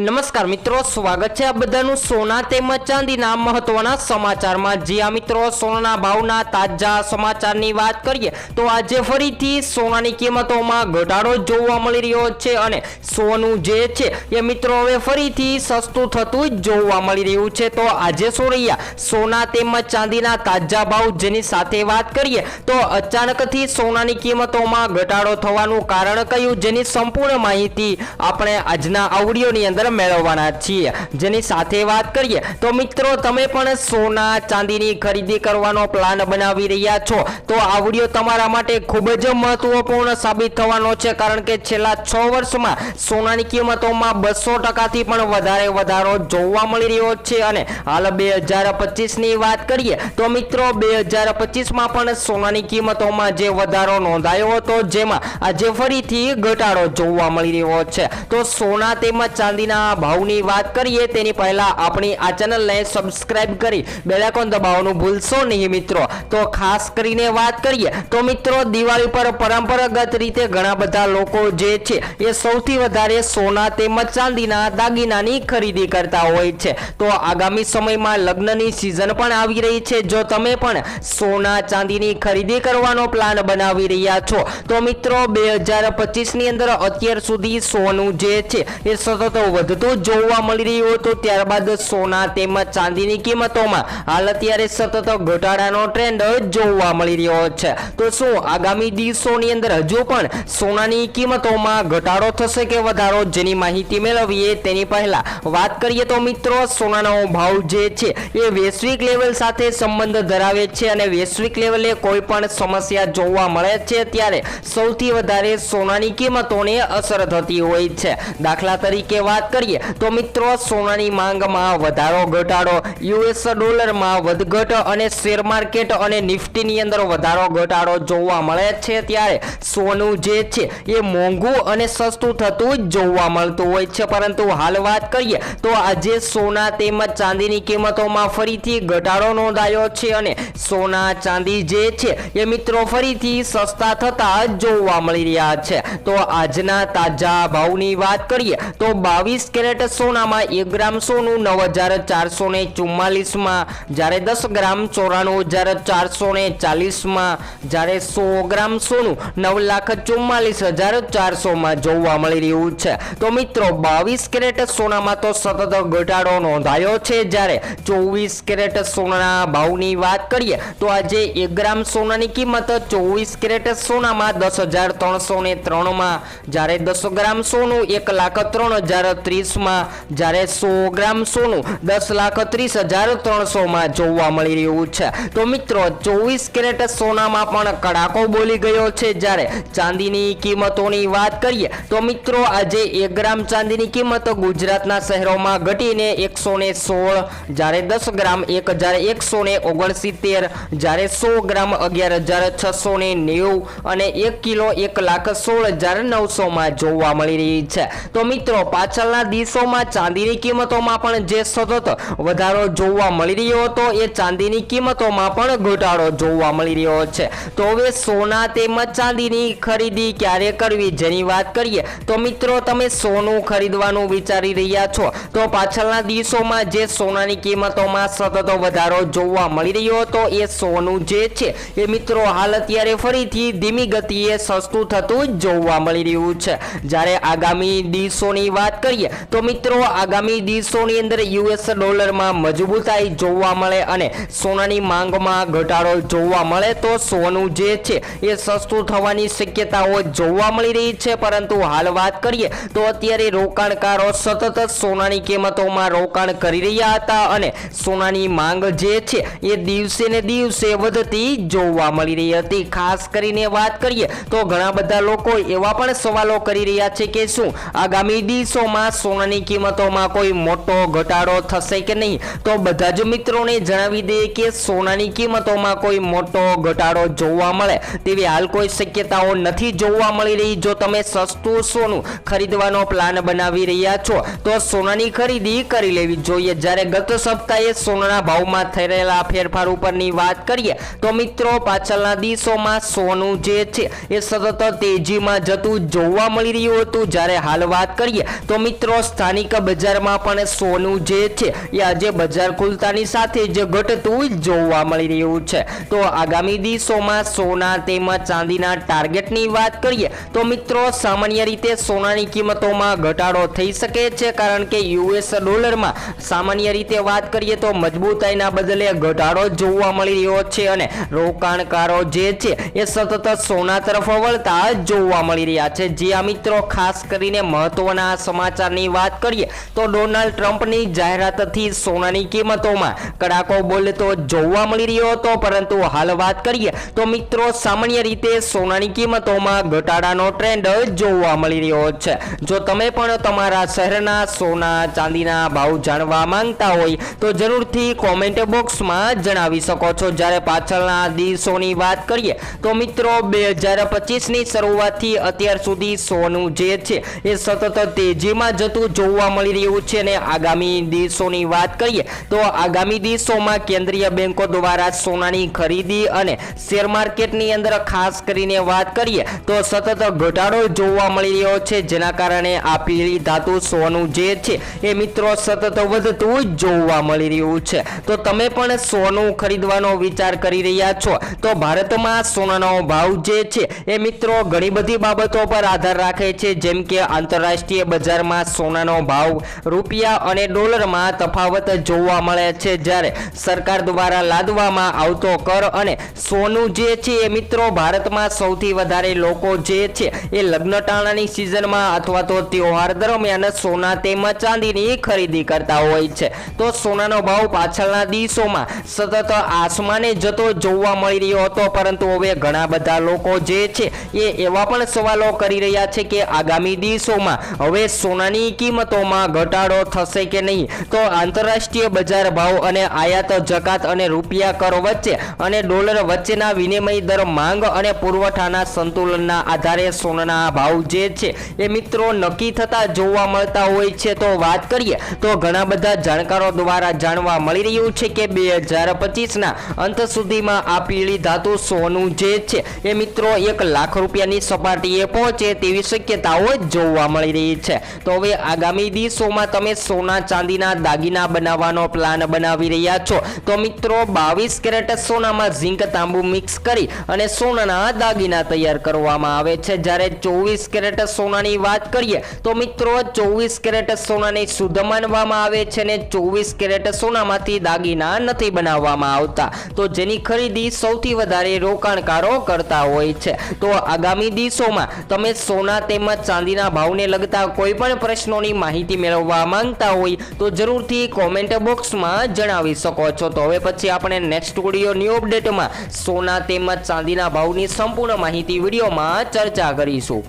નમસ્કાર મિત્રો, સ્વાગત છે આ બધાનું સોના તેમજ ચાંદીના મહત્વના સમાચારમાં. જી આ મિત્રો, સોનાના ભાવના તાજા સમાચારની વાત કરીએ તો આજે ફરીથી સોનાની કિંમતોમાં ઘટાડો જોવા મળી રહ્યો છે અને સોનું જે છે એ મિત્રો હવે ફરીથી સસ્તું થતું જોવા મળી રહ્યું છે. તો આજે શું રહ્યા? સોના તેમજ ચાંદીના તાજા ભાવ જેની સાથે વાત કરીએ તો અચાનકથી સોનાની કિંમતોમાં ઘટાડો થવાનું કારણ કયું? જેની સંપૂર્ણ માહિતી આપણે આજના આવડીઓની અંદર મેળવવાના છીએ. જેની સાથે વાત કરીએ તો મિત્રો, તમે પણ સોના ચાંદીની ખરીદી કરવાનો પ્લાન બનાવી રહ્યા છો. તો આવડીઓ તમારા માટે ખૂબ જ મહત્વપૂર્ણ સાબિત થવાનો છે, કારણ કે છેલ્લા છ વર્ષમાં સોનાની કિંમતોમાં બસો ટકાથી પણ વધારે વધારો જોવા મળી રહ્યો છે. અને હાલ બે હજાર પચીસની વાત કરીએ તો મિત્રો, બે હજાર પચીસમાં પણ સોનાની કિંમતોમાં જે વધારો નોંધાયો હતો, જેમાં આજે ફરીથી ઘટાડો જોવા મળી રહ્યો છે. તો સોના તેમજ ચાંદીના ભાવની વાત કરીએ, તેની પહેલા આપણી આ ચેનલને સબસ્ક્રાઇબ કરી બેલાકોન દબાવવાનું ભૂલશો નહીં મિત્રો. તો ખાસ કરીને વાત કરીએ, તો મિત્રો દિવાળી પર પરંપરાગત રીતે ઘણા બધા લોકો જે છે, એ સૌથી વધારે સોના તેમજ ચાંદીના દાગીનાની ખરીદી કરતા હોય છે. તો આગામી સમયમાં લગ્નની સિઝન પણ આવી રહી છે. જો તમે પણ સોના, ચાંદીની ખરીદી કરવાનો પ્લાન બનાવી રહ્યા છો, તો મિત્રો બે હજાર પચીસની અંદર અત્યાર સુધી સોનું જે છે, એ સતત વધતું જોવા મળી રહ્યો હતો, ત્યારબાદ સોના તેમજ ચાંદીની કિંમતોમાં હાલ અત્યારે સતત ઘટાડાનો ટ્રેન્ડ જોવા મળી રહ્યો છે. તો શું આગામી દિવસોની અંદર હજુ પણ સોનાની કિંમતોમાં ઘટાડો થશે કે વધારો? જેની માહિતી મેળવીએ તેની પહેલા વાત કરીએ તો મિત્રો, સોનાનો ભાવ જે છે એ વૈશ્વિક લેવલ સાથે સંબંધ ધરાવે છે અને વૈશ્વિક લેવલે કોઈ પણ સમસ્યા જોવા મળે છે ત્યારે સૌથી વધારે સોનાની કિંમતોને અસર થતી હોય છે. દાખલા તરીકે વાત કરીએ તો મિત્રો, સોનાની માંગમાં વધારો ઘટાડો યુએસ ડોલરમાં વધઘટ અને શેર માર્કેટ અને નિફ્ટીની અંદર વધારો ઘટાડો જોવા મળે છે ત્યારે સોનું જે છે એ મોંઘું અને સસ્તું થતું જોવા મળતું હોય છે. પરંતુ હાલ વાત કરીએ તો આજે સોના તેમજ ચાંદીની કિંમતોમાં ફરીથી ઘટાડો નોંધાયો છે અને સોના, ચાંદી જે છે એ મિત્રો ફરીથી સસ્તા થતા જોવા મળી રહ્યા છે. તો આજના તાજા ભાવની વાત કરીએ તો બાવીસ કેરેટ સોનામાં એક ગ્રામ સોનું, નવ હજાર ચારસો ને ચુમ્માલીસમાં. જ્યારે દસ ગ્રામ ચોરાણું હજાર ચારસો ને ચાલીસમાં. જ્યારે સો ગ્રામ સોનું, નવ લાખ ચુમ્માલીસ હજાર ચારસોમાં જોવા મળી રહ્યું છે. તો મિત્રો, બાવીસ કેરેટ સોનામાં તો સતત ઘટાડો નોંધાયો છે. જ્યારે ચોવીસ કેરેટ સોનાના ભાવની વાત કરીએ, તો આજે એક ગ્રામ સોનાની કિંમત ચોવીસ કેરેટ સોનામાં દસ હજાર ત્રણસો ને ત્રણમાં. જ્યારે દસ ગ્રામ સોનું, એક લાખ ત્રણ હજાર ત્રીસમાં જ્યારે સો ગ્રામ સોનું દસ લાખ ત્રીસ હજાર ત્રણસોમાં જોવા મળી રહ્યું છે. તો મિત્રો, ચોવીસ કેરેટ સોનામાં પણ કડાકો બોલી ગયો છે. જ્યારે ચાંદીની કિંમતોની વાત કરીએ, તો મિત્રો, આજે એક ગ્રામ ચાંદીની કિંમત ગુજરાતના શહેરોમાં ઘટીને એકસો ને સોળ, જ્યારે દસ ગ્રામ એક હજાર એકસો ને ઓગણસિત્તેર, જ્યારે સો ગ્રામ અગિયાર હજાર છસો ને નેવું અને એક કિલો એક લાખ સોળ હજાર નવસોમાં જોવા મળી રહી છે. તો મિત્રો, પાછળના દિવસોમાં ચાંદીની કિંમતોમાં પણ જે સતત વધારો જોવા મળી રહ્યો હતો, એ ચાંદીની કિંમતોમાં પણ ઘટાડો જોવા મળી રહ્યો છે. તો હવે સોના તેમજ ચાંદીની ખરીદી ક્યારે કરવી જેની વાત કરીએ, તો મિત્રો તમે સોનું ખરીદવાનું વિચારી રહ્યા છો. તો પાછળના દિવસોમાં જે સોનાની કિંમતોમાં સતત વધારો જોવા મળી રહ્યો હતો, એ સોનું જે છે, એ મિત્રો હાલ અત્યારે ફરીથી ધીમી ગતિએ સસ્તું થતું જોવા મળી રહ્યું છે. જ્યારે આગામી દિવસોની વાત કરીએ તો મિત્રો, આગામી દિવસોની અંદર યુએસ ડોલરમાં મજબૂતાઈ જોવા મળે અને સોનાની માંગમાં ઘટાડો જોવા મળે. તો સોનું જે છે, એ સસ્તું થવાની શક્યતાઓ જોવા મળી રહી છે. પરંતુ હાલ વાત કરીએ તો અત્યારે રોકાણકારો સતત સોનાની કિંમતોમાં રોકાણ કરી રહ્યા હતા અને સોનાની માંગ જે છે, એ દિવસે ને દિવસે વધતી જોવા મળી રહી હતી. ખાસ કરીને વાત કરીએ તો ઘણા બધા લોકો એવા પણ સવાલો કરી રહ્યા છે કે શું આગામી દિવસોમાં સોનાની કિંમતોમાં કોઈ મોટો ઘટાડો થશે કે નહીં? તો બધા જ મિત્રોને જણાવી દઈએ કે સોનાની કિંમતોમાં કોઈ મોટો ઘટાડો જોવા મળે. તેવી હાલ કોઈ શક્યતાઓ નથી જોવા મળી રહી. જો તમે સસ્તું સોનું ખરીદવાનો પ્લાન બનાવી રહ્યા છો, તો સોનાની ખરીદી કરી લેવી જોઈએ. જ્યારે ગત સપ્તાહે સોનાના ભાવમાં થઈ રહેલા ફેરફાર ઉપરની વાત કરીએ, તો મિત્રો, પાછળના દિવસોમાં સોનું જે છે, એ સતત તેજીમાં જતું જોવા મળી રહ્યું હતું. જ્યારે હાલ વાત કરીએ, તો મિત્રો મિત્રો સ્થાનિક બજારમાં પણ સોનું જે છે એ આજે બજાર ખુલતાની સાથે જ ઘટતું જોવા મળી રહ્યું છે. તો આગામી દિવસોમાં સોના તેમજ ચાંદીના ટાર્ગેટની વાત કરીએ તો મિત્રો સામાન્ય રીતે સોનાની કિંમતોમાં ઘટાડો થઈ શકે છે કારણ કે યુએસ ડોલરમાં સામાન્ય રીતે વાત કરીએ તો મજબૂતાઈના બદલે ઘટાડો જોવા મળી રહ્યો છે અને રોકાણકારો જે છે એ સતત સોના તરફ વળતા જોવા મળી રહ્યા છે. જે આ મિત્રો ખાસ કરીને મહત્વના સમાચારની વાત કરીએ તો ડોનાલ્ડ ટ્રમ્પની જાહેરાતથી સોનાની કિંમતોમાં કડાકો બોલતો જોવા મળી રહ્યો હતો, પરંતુ હાલ વાત કરીએ તો મિત્રો સામાન્ય રીતે સોનાની કિંમતોમાં ઘટાડાનો ટ્રેન્ડ જોવા મળી રહ્યો છે. જો તમે પણ તમારા શહેરના સોના ચાંદીના ભાવ જાણવા માંગતા હોય, તો જરૂરથી કોમેન્ટ બોક્સમાં જણાવી શકો છો. જ્યારે પાછળના દિવસોની વાત કરીએ તો મિત્રો બે હજાર પચીસની શરૂઆતથી અત્યાર સુધી સોનું જે છે, એ સતત તેજીમાં જતું જોવા મળી રહ્યું છે અને આગામી દિવસોની વાત કરીએ તો આગામી દિવસોમાં કેન્દ્રીય બેંકો દ્વારા સોનાની ખરીદી અને શેર માર્કેટની અંદર ખાસ કરીને વાત કરીએ તો સતત ઘટાડો જોવા મળી રહ્યો છે. જેના કારણે આ પીળી ધાતુ સોનું જે છે એ મિત્રો સતત વધતું જોવા મળી રહ્યું છે. તો તમે પણ સોનું ખરીદવાનો વિચાર કરી રહ્યા છો? તો ભારતમાં સોનાનો ભાવ જે છે એ મિત્રો ઘણી બધી બાબતો પર આધાર રાખે છે. જેમ કે આંતરરાષ્ટ્રીય બજારમાં સોનાનો ભાવ રૂપિયા અને ડોલરમાં તફાવત જોવા મળે છે. જ્યારે સરકાર દ્વારા લાદવામાં આવતો કર અને સોનું જે છે એ મિત્રો ભારતમાં સૌથી વધારે લોકો જે છે એ લગ્નટાણાની સિઝનમાં અથવા તો તહેવાર દરમિયાન સોના તેમજ ચાંદીની ખરીદી કરતા હોય છે. તો સોનાનો ભાવ પાછળના દિવસોમાં સતત આસમાને જતો જોવા મળી રહ્યો હતો. પરંતુ હવે ઘણા બધા લોકો જે છે એ એવા પણ સવાલો કરી રહ્યા છે કે આગામી દિવસોમાં હવે સોનાની કિંમતોમાં ઘટાડો થશે કે નહીં? તો આંતરરાષ્ટ્રીય બજાર ભાવ અને આયાત જકાત અને રૂપિયા કર વચ્ચે અને ડોલર વચ્ચેના વિનિમય દર માંગ અને પુરવઠાના સંતુલનના આધારે સોનાના ભાવ જે છે એ મિત્રો નક્કી થતા જોવા મળતા હોય છે. તો વાત કરીએ, તો ઘણા બધા જાણકારો દ્વારા જાણવા મળી રહ્યું છે કે બે હજાર પચીસના અંત સુધીમાં આ પીળી ધાતુ સોનું જે છે એ મિત્રો એક લાખ રૂપિયાની સપાટીએ પહોંચે તેવી શક્યતાઓ જોવા મળી રહી છે. તો હવે આગામી દિવસોમાં તમે સોના ચાંદીના દાગીના બનાવવાનો પ્લાન બનાવી રહ્યા છો. તો મિત્રો, બાવીસ કેરેટ સોનામાં ઝીંક તાંબુ મિક્સ કરી અને સોનાના દાગીના તૈયાર કરવામાં આવે છે. જ્યારે ચોવીસ કેરેટ સોનાની વાત કરીએ, તો મિત્રો, ચોવીસ કેરેટ સોનાની શુદ્ધ માનવામાં આવે છે અને ચોવીસ કેરેટ સોનામાંથી દાગીના નથી બનાવવામાં આવતા. તો જેની ખરીદી સૌથી વધારે રોકાણકારો કરતા હોય છે. તો આગામી દિવસોમાં તમે સોના તેમજ ચાંદીના ભાવને લગતા કોઈ પણ પ્રશ્નોની માહિતી મેળવવા માંગતા હોય તો જરૂરથી કોમેન્ટ બોક્સમાં જણાવી શકો છો. તો હવે પછી આપણે નેક્સ્ટ વીડિયો ન્યૂ અપડેટમાં સોના તેમજ ચાંદીના ભાવની સંપૂર્ણ માહિતી વિડીયોમાં ચર્ચા કરીશું.